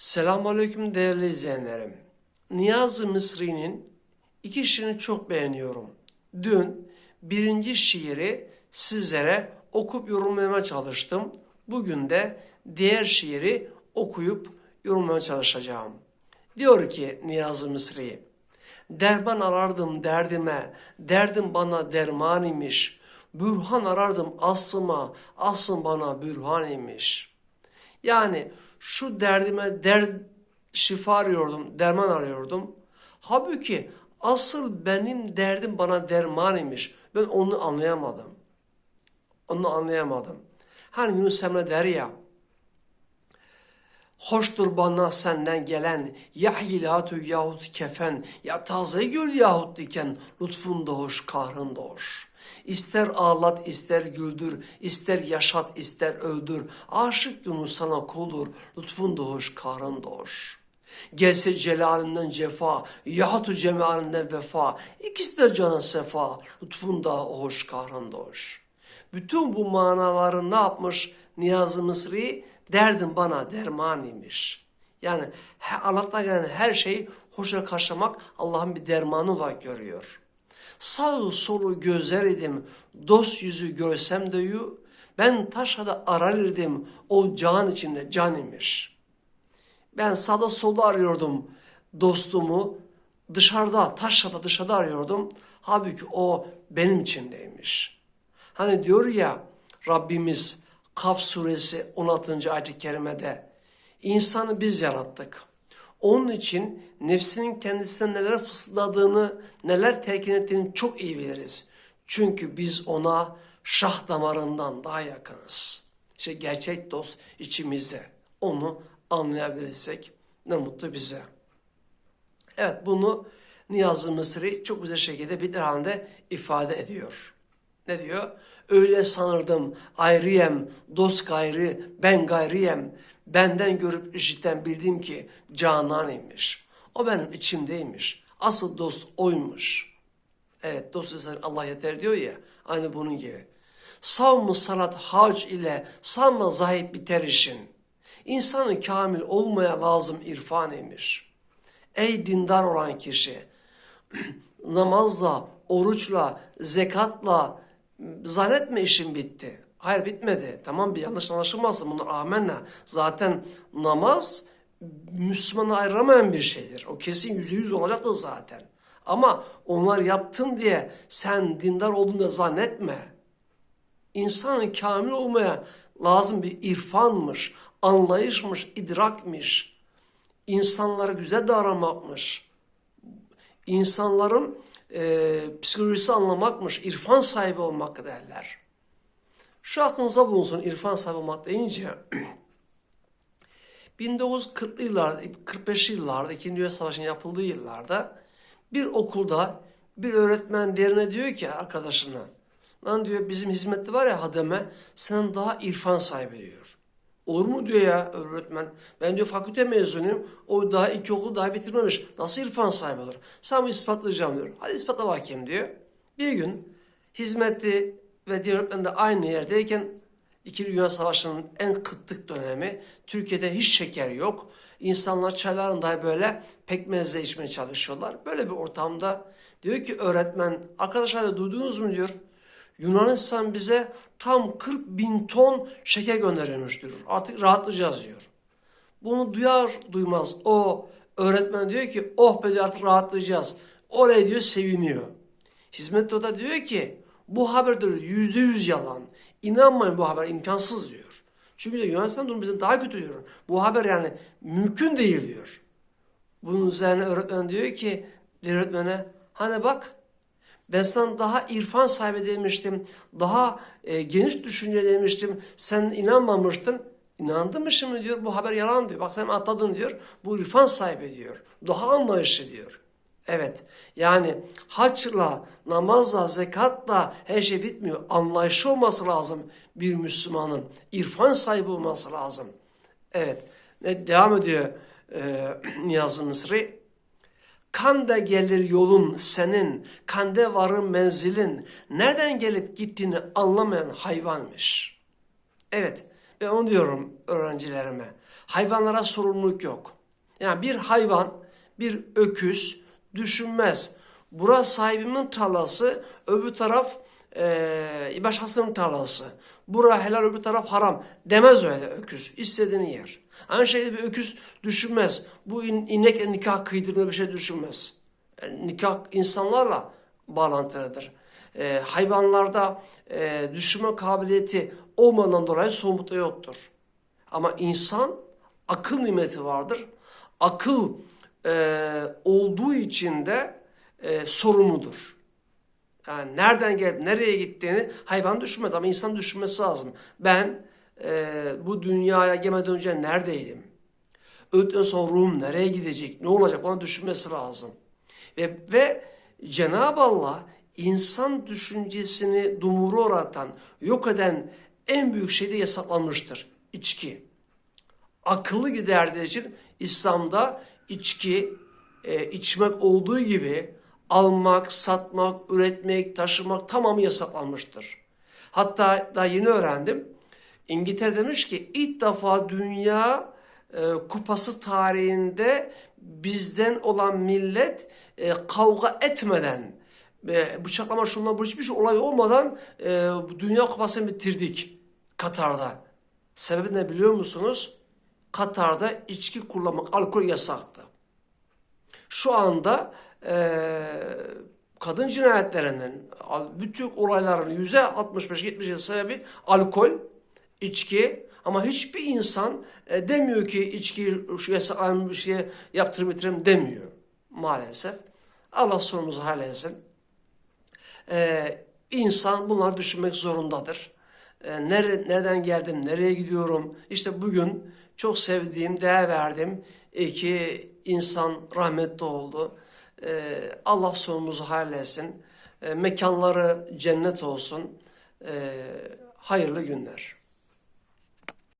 Selamünaleyküm değerli izleyenlerim. Niyazi Mısri'nin iki şiirini çok beğeniyorum. Dün birinci şiiri sizlere okup yorumlamaya çalıştım. Bugün de diğer şiiri okuyup yorumlamaya çalışacağım. Diyor ki Niyazi Mısri, Derman arardım derdime, derdim bana derman imiş. Bürhan arardım aslıma, aslım bana bürhan imiş.'' Yani şu derdime der, şifa arıyordum, derman arıyordum. Halbuki asıl benim derdim bana derman imiş. Ben onu anlayamadım. Onu anlayamadım. Hani Yunus Emre der ya, Hoştur bana senden gelen ya hilatü yahut kefen ya taze gül yahut diken lütfun da hoş kahrın da hoş. İster ağlat ister güldür ister yaşat ister öldür aşık Yunus sana kuldur lütfun hoş kahrın hoş. Gelse celalinden cefa, yahut cemalinden vefa, ikisi de cana sefa, lütfun da hoş, kahrın hoş. Bütün bu manaları ne yapmış Niyazi Mısri? Derdim bana derman imiş. Yani Allah'tan gelen her şeyi hoşa karşılamak Allah'ın bir dermanı olarak görüyor. Sağı solu gözler idim, dost yüzü görsem de yu, ben taşada arar idim, o can içinde can imiş. Ben sağda solda arıyordum dostumu, dışarıda, taşrada dışarıda arıyordum. Halbuki o benim içindeymiş. Hani diyor ya Rabbimiz Kaf suresi 16. ayet-i kerimede insanı biz yarattık. Onun için nefsinin kendisine neler fısıldadığını, neler telkin ettiğini çok iyi biliriz. Çünkü biz ona şah damarından daha yakınız. İşte gerçek dost içimizde. Onu anlayabilirsek ne mutlu bize. Evet bunu Niyazi Mısri çok güzel şekilde bir halinde ifade ediyor. Ne diyor? Öyle sanırdım ayrıyem, dost gayrı, ben gayrıyem. Benden görüp işitten bildim ki canan imiş. O benim içimdeymiş. Asıl dost oymuş. Evet dost ise Allah yeter diyor ya. Aynı bunun gibi. Savmu salat hac ile sanma zahip biter işin. İnsanı kamil olmaya lazım irfan imiş. Ey dindar olan kişi namazla, oruçla, zekatla zannetme işin bitti. Hayır bitmedi. Tamam bir yanlış anlaşılmasın bunlar amenna. Zaten namaz Müslümanı ayıramayan bir şeydir. O kesin yüzde yüz olacaktır zaten. Ama onlar yaptın diye sen dindar olduğunu da zannetme. İnsanın kamil olmaya lazım bir irfanmış, anlayışmış, idrakmış. İnsanlara güzel davranmakmış insanların e, psikolojisi anlamakmış, irfan sahibi olmak derler. Şu aklınıza bulunsun irfan olmak deyince 1940'lı yıllarda, 45'li yıllarda, İkinci Dünya Savaşı'nın yapıldığı yıllarda bir okulda bir öğretmen derine diyor ki arkadaşına, lan diyor bizim hizmetli var ya hademe, sen daha irfan sahibi diyor. Olur mu diyor ya öğretmen. Ben diyor fakülte mezunuyum. O daha iki okul daha bitirmemiş. Nasıl irfan sahibi olur? Sana ispatlayacağım diyor. Hadi ispatla bakayım diyor. Bir gün hizmetli ve diğer öğretmen de aynı yerdeyken İkinci Dünya Savaşı'nın en kıtlık dönemi. Türkiye'de hiç şeker yok. İnsanlar çaylarını dahi böyle pekmezle içmeye çalışıyorlar. Böyle bir ortamda diyor ki öğretmen arkadaşlar da duydunuz mu diyor. Yunanistan bize tam 40 bin ton şeker gönderilmiş diyor. Artık rahatlayacağız diyor. Bunu duyar duymaz o öğretmen diyor ki oh be diyor, artık rahatlayacağız. Oraya diyor seviniyor. Hizmetli o da diyor ki bu haber diyor yüzde yüz yalan. İnanmayın bu haber imkansız diyor. Çünkü diyor, Yunanistan durumu bizden daha kötü diyor. Bu haber yani mümkün değil diyor. Bunun üzerine öğretmen diyor ki öğretmene hani bak ben sana daha irfan sahibi demiştim. Daha e, geniş düşünce demiştim. Sen inanmamıştın. İnandın mı şimdi diyor. Bu haber yalan diyor. Bak sen atladın diyor. Bu irfan sahibi diyor. Daha anlayışlı diyor. Evet. Yani haçla, namazla, zekatla her şey bitmiyor. Anlayışı olması lazım bir Müslümanın. İrfan sahibi olması lazım. Evet. Ne devam ediyor e, Niyazi Mısri? Kanda gelir yolun senin, kande varır menzilin, nereden gelip gittiğini anlamayan hayvanmış. Evet, Ben onu diyorum öğrencilerime. Hayvanlara sorumluluk yok. Yani bir hayvan, bir öküz düşünmez. Bura sahibimin tarlası, öbür taraf eee başkasının tarlası. Bura helal, öbür taraf haram. Demez öyle öküz. İstediğini yer. Aynı şekilde bir öküz düşünmez. Bu in, inek nikah kıydırma bir şey düşünmez. Yani nikah insanlarla bağlantılıdır. Eee, hayvanlarda eee, düşünme kabiliyeti olmadan dolayı somutluğu yoktur. Ama insan akıl nimeti vardır. Akıl eee, olduğu için de eee, sorumludur. Yani nereden gelip nereye gittiğini hayvan düşünmez ama insan düşünmesi lazım. Ben eee, bu dünyaya gelmeden önce neredeydim? Öldükten sonra ruhum nereye gidecek? Ne olacak? Onu düşünmesi lazım. Ve, ve Cenab-ı Allah insan düşüncesini dumuru oratan, yok eden en büyük şey de yasaklanmıştır. İçki. Akıllı giderdiği için İslam'da içki, e, içmek olduğu gibi almak, satmak, üretmek, taşımak tamamı yasaklanmıştır. Hatta daha yeni öğrendim. İngiltere demiş ki ilk defa dünya e, kupası tarihinde bizden olan millet e, kavga etmeden e, bıçaklama şundan bu hiçbir şey olay olmadan e, dünya kupasını bitirdik Katar'da. Sebebi ne biliyor musunuz? Katar'da içki kullanmak, alkol yasaktı. Şu anda eee, kadın cinayetlerinin, bütün olayların yüzde 65-70 sebebi alkol, içki. Ama hiçbir insan e, demiyor ki içki şu yasaklanmış bir şey yaptırım bitireyim demiyor. Maalesef. Allah sonumuzu halletsin. Ee, insan bunları düşünmek zorundadır. Ee, nere, nereden geldim, nereye gidiyorum? İşte bugün çok sevdiğim, değer verdiğim iki insan rahmetli oldu. Ee, Allah sonumuzu hayırlesin. Ee, mekanları cennet olsun. Ee, hayırlı günler.